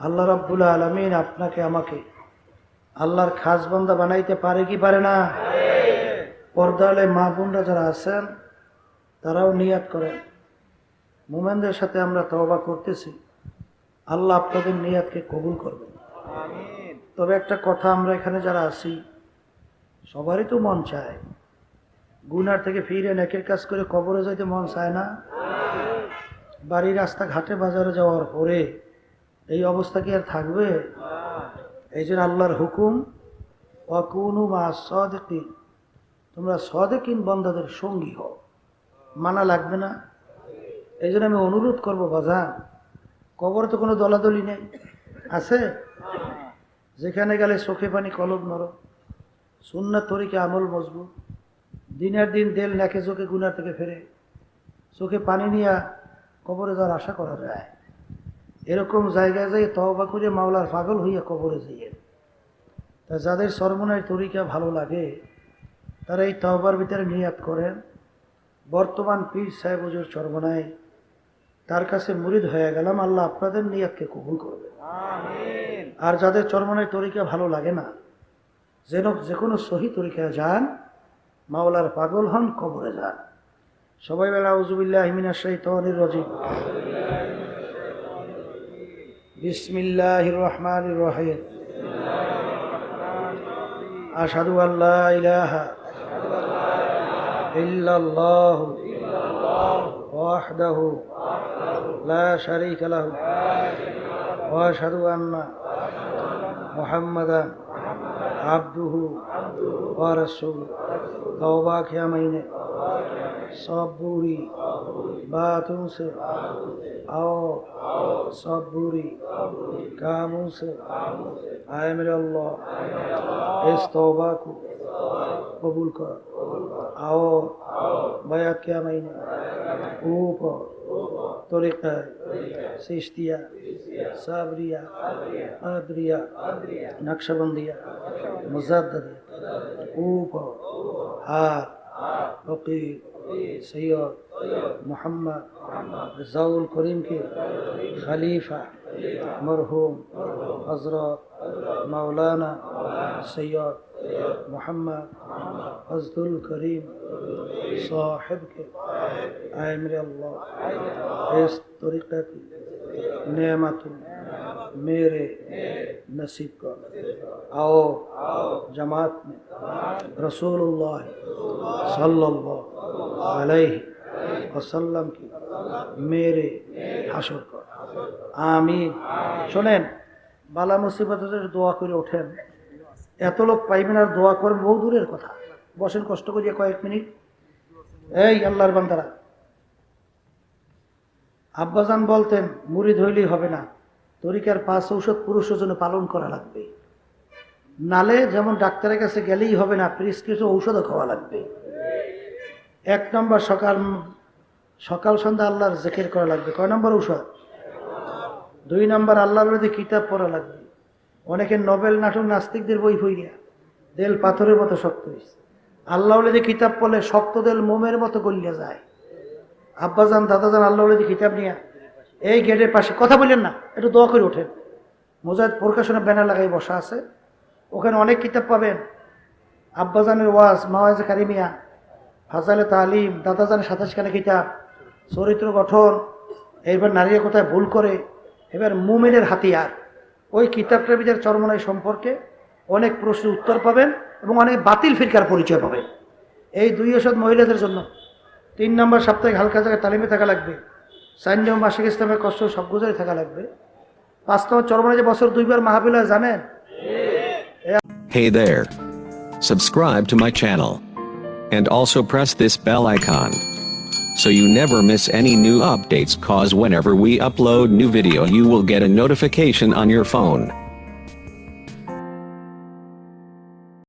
আল্লাহ রাব্বুল আলমিন আপনাকে আমাকে। আল্লাহর খাস বান্দা বানাইতে পারে কি পারে না? পর্দালে মা বোনরা যারা আছেন তারাও নিয়াত করেন। মোমেনদের সাথে আমরা তওবা করতেছি। আল্লাহ আপনাদের নিয়াতকে কবুল করবেন। তবে একটা কথা আমরা এখানে যারা আছি সবারই তো মন চায়। গুনার থেকে ফিরে নেকের কাজ করে কবরে যাইতে মন চায় না। বাড়ি রাস্তা ঘাটে বাজারে যাওয়ার পরে এই অবস্থা কি আর থাকবে? এই জন্য আল্লাহর হুকুম অকুনু মা সদেকিন তোমরা সদেকিন বন্ধাদের সঙ্গী হও। মানা লাগবে না। এই জন্য আমি অনুরোধ করব, বাজান, কবর তো কোনো দলাদলি নেই। আছে? যেখানে গেলে চোখে পানি কলম নর সুন্নার তরিকে আমল মজবুত। দিনের দিন দেল লেখে চোখে গুনার থেকে ফেরে। চোখে পানি নিয়ে কবরে যাওয়ার আশা করা যায়। এরকম জায়গায় যাই তহবা করে মাওলার পাগল হইয়া কবরে যাইয়ে। তা যাদের সরমনের তরিকা ভালো লাগে তারা এই তহবার ভিতরে নিয়াত করেন। বর্তমান পীর সাহেব হুজুর চরমনায় তার কাছে মুরিদ হয়ে গেলাম আল্লাহ আপনাদের নিয়াতকে কবুল করবে। আর যাদের চরমনের তরিকা ভালো লাগে না যেন যে কোনো সহি তরিকায় যান মাওলার পাগল হন কবরে যান। সবাই বেলা উজুবিল্লাহ হিমিনা بسم الله الرحمن الرحيم. أشهد أن لا إله إلا الله وحده لا شريك له وأشهد أن محمدا अब्दू व रसूल। तौबा क्या महीने सब बुरी बातों से आओ सब बुरी कामों से आए मेरे अल्लाह। इस तौबा को कबूल कर, आओ बया क्या महीने ऊपर तरीका साबरिया, आदरिया, नक्शबंदिया مزدد. أوبر ها وقيل سيد محمد. رضاء الكريم کے خلیفہ مرحوم. حضرت مولانا. سید محمد. حضد الكريم. صاحب کے اے میرے اللہ اس طریقے کی نعمتوں मेरे नसीब कर आओ जमात में रसूलुल्लाह सल्लल्लाहु अलैहि वसल्लम की मेरे হাসর কর আমিন শোনেন বালা মুসিবত দোয়া করে ওঠেন এত লোক পাইবেন আর দোয়া করবেন বহু দূরের কথা বসেন কষ্ট করিয়া কয়েক মিনিট এই আল্লাহর বান্দারা আব্বাজান বলতেন মুড়ি ধইলেই হবে না তরিকার পাঁচ ঔষধ পুরুষের জন্য পালন করা লাগবে। নালে যেমন ডাক্তারের কাছে গেলেই হবে না, প্রিসক্রিপশন ঔষধও খাওয়া লাগবে। এক নম্বর সকাল সকাল সন্ধ্যা আল্লাহর জেকের করা লাগবে। কয় নম্বর ঔষধ? দুই নম্বর আল্লাহর বিরোধী কিতাব পড়া লাগবে। অনেকে নোবেল নাটক নাস্তিকদের বই হইয়া দেল পাথরের মতো শক্ত হয়েছে আল্লাহ যে কিতাব পড়লে শক্ত দেল মোমের মতো গলিয়া যায়। আব্বাজান, দাদাজান আল্লাহ যে কিতাব নিয়ে এই গেটের পাশে কথা বললেন না, একটু দোয়া করে ওঠেন। মোজাদ প্রকাশনের ব্যানার লাগাই বসা আছে। ওখানে অনেক কিতাব পাবেন। আব্বাজানের ওয়াজ মাওয়াজ কারিমিয়া ফাজালে তালিম, দাদাজানের সাতাশখানে কিতাব, চরিত্র গঠন, এবার নারীরা কোথায় ভুল করে, এবার মুমেনের হাতিয়ার। ওই কিতাবটার ভিতরে চরমনাই সম্পর্কে অনেক প্রশ্নের উত্তর পাবেন এবং অনেক বাতিল ফিরকার পরিচয় পাবেন। এই দুই ওষুধ মহিলাদের জন্য তিন নম্বর সাপ্তাহিক হালকা জায়গায় তালিমে থাকা লাগবে। চার নম্বর মাসিক ইসলামের কষ্ট সব গুজারি থাকা লাগবে পাঁচ নম্বর চরমনাই যে বছর দুইবার মাহাবিল হয় জানেন Hey there. Subscribe to my channel. And also press this bell icon. So you never miss any new updates cause whenever we upload new video you will get a notification on your phone.